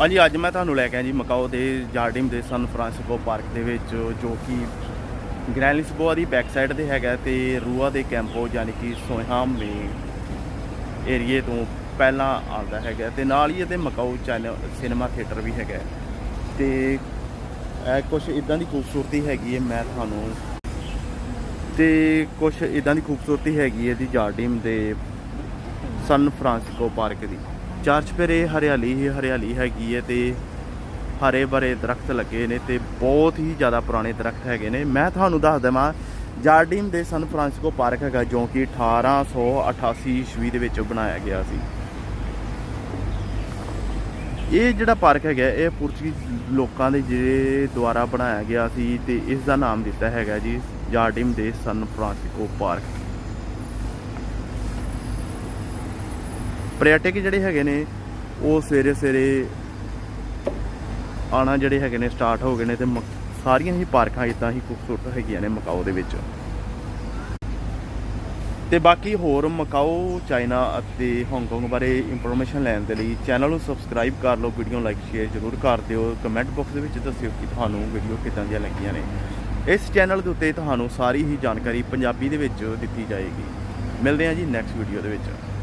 ਹਾਂਜੀ, ਅੱਜ ਮੈਂ ਤੁਹਾਨੂੰ ਲੈ ਕੇ ਆਇਆ ਜੀ ਮਕਾਓ ਦੇ ਜਾਰਡਿਮ ਦੇ ਸਨ ਫਰਾਂਸਿਸਕੋ ਪਾਰਕ ਦੇ ਵਿੱਚ, ਜੋ ਕਿ ਗ੍ਰੈਂਡ ਦੀ ਬੈਕ ਸਾਈਡ ਤੇ ਹੈਗਾ ਤੇ ਰੂਆ ਦੇ ਕੈਂਪੋ ਯਾਨੀ ਕਿ ਸੋਹਾਮ ਮੇ ਏਰੀਏ ਤੋਂ ਪਹਿਲਾਂ ਆਉਂਦਾ ਹੈਗਾ ਤੇ ਨਾਲ ਹੀ ਇਹਦੇ ਮਕਾਓ ਚਾਈਨਾ ਸਿਨੇਮਾ ਥੀਏਟਰ ਵੀ ਹੈਗਾ। ਤੇ ਇਹ ਕੁਝ ਇਦਾਂ ਦੀ ਖੂਬਸੂਰਤੀ ਹੈਗੀ ਹੈ ਮੈਂ ਤੁਹਾਨੂੰ। ਤੇ ਕੁਝ ਇਦਾਂ ਦੀ ਖੂਬਸੂਰਤੀ ਹੈਗੀ ਹੈ ਦੀ ਜਾਰਡਿਮ ਦੇ ਸਨ ਫਰਾਂਸਿਸਕੋ ਪਾਰਕ ਦੀ। ਚਾਰ ਚਪੇਰੇ ਹਰਿਆਲੀ ਹੀ ਹਰਿਆਲੀ ਹੈਗੀ ਹੈ ਤੇ ਹਰੇ ਭਰੇ ਦਰਖਤ ਲੱਗੇ ਨੇ ਤੇ ਬਹੁਤ ਹੀ ਜ਼ਿਆਦਾ ਪੁਰਾਣੇ ਦਰਖਤ ਹੈਗੇ ਨੇ। ਮੈਂ ਤੁਹਾਨੂੰ ਦੱਸ ਦੇਵਾਂ ਜਾਰਡਿਨ ਦੇ ਸਨ ਫਰਾਂਸਿਸਕੋ ਪਾਰਕ ਹੈਗਾ ਜੋ ਕਿ 1888 ਈਸਵੀ ਦੇ ਵਿੱਚ ਬਣਾਇਆ ਗਿਆ ਸੀ। ਇਹ ਜਿਹੜਾ ਪਾਰਕ ਹੈਗਾ, ਇਹ ਪੁਰਤਗੀਜ਼ ਲੋਕਾਂ ਦੇ ਜਿਹੜੇ ਦੁਆਰਾ ਬਣਾਇਆ ਗਿਆ ਸੀ ਤੇ ਇਸ ਦਾ ਨਾਮ ਦਿੱਤਾ ਹੈਗਾ ਜੀ ਜਾਰਡਿਨ ਦੇ ਸਨ ਫਰਾਂਸਿਸਕੋ ਪਾਰਕ। ਪਰਯਟਕ ਜਿਹੜੇ ਹੈਗੇ ਨੇ, ਉਹ ਸਵੇਰੇ ਸਵੇਰੇ ਆਣਾ ਜਿਹੜੇ ਹੈਗੇ ਨੇ ਸਟਾਰਟ ਹੋ ਗਏ ਨੇ ਤੇ ਮ- ਸਾਰੀਆਂ ਹੀ ਪਾਰਕਾਂ ਇਦਾਂ ਹੀ ਖੂਬਸੂਰਤ ਹੈਗੀਆਂ ਨੇ ਮਕਾਓ ਦੇ ਵਿੱਚ। ਤੇ ਬਾਕੀ ਹੋਰ ਮਕਾਓ, ਚਾਈਨਾ ਅਤੇ ਹਾਂਗਕਾਂਗ ਬਾਰੇ ਇਨਫੋਰਮੇਸ਼ਨ ਲੈਣ ਦੇ ਲਈ ਚੈਨਲ ਨੂੰ ਸਬਸਕ੍ਰਾਈਬ ਕਰ ਲਓ ਵੀਡੀਓ ਲਾਈਕ ਸ਼ੇਅਰ ਜ਼ਰੂਰ ਕਰ ਦਿਓ। ਕਮੈਂਟ ਬਾਕਸ ਦੇ ਵਿੱਚ ਦੱਸਿਓ ਕਿ ਤੁਹਾਨੂੰ ਵੀਡੀਓ ਕਿੱਦਾਂ ਦੀਆਂ ਲੱਗੀਆਂ ਨੇ। ਇਸ ਚੈਨਲ ਦੇ ਉੱਤੇ ਤੁਹਾਨੂੰ ਸਾਰੀ ਹੀ ਜਾਣਕਾਰੀ ਪੰਜਾਬੀ ਦੇ ਵਿੱਚ ਦਿੱਤੀ ਜਾਏਗੀ। ਮਿਲਦੇ ਹਾਂ ਜੀ ਨੈਕਸਟ ਵੀਡੀਓ ਦੇ ਵਿੱਚ।